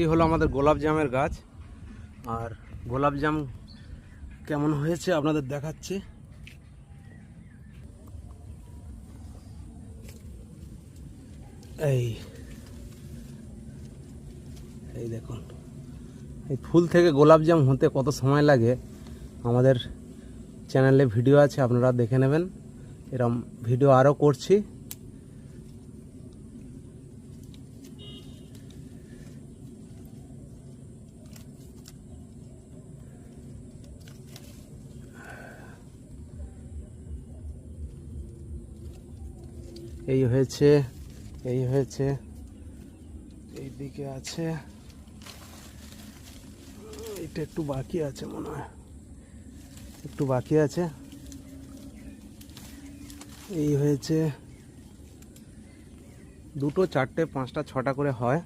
এই হলো আমাদের গোলাপ জামের গাছ। আর গোলাপ জাম কেমন হয়েছে আপনাদের দেখাচ্ছি। এই এই দেখুন। এই ফুল থেকে গোলাপ জাম হতে কত সময় লাগে? আমাদের চ্যানেলে ভিডিও আছে, আপনারা দেখে নেবেন। এরম ভিডিও আরও করছি। এই হয়েছে এই হয়েছে এই দিকে আছে। এটা একটু বাকি আছে মনে হয়। একটু বাকি আছে। এই হয়েছে, দুটো, চারটে, পাঁচটা, ছটা করে হয়।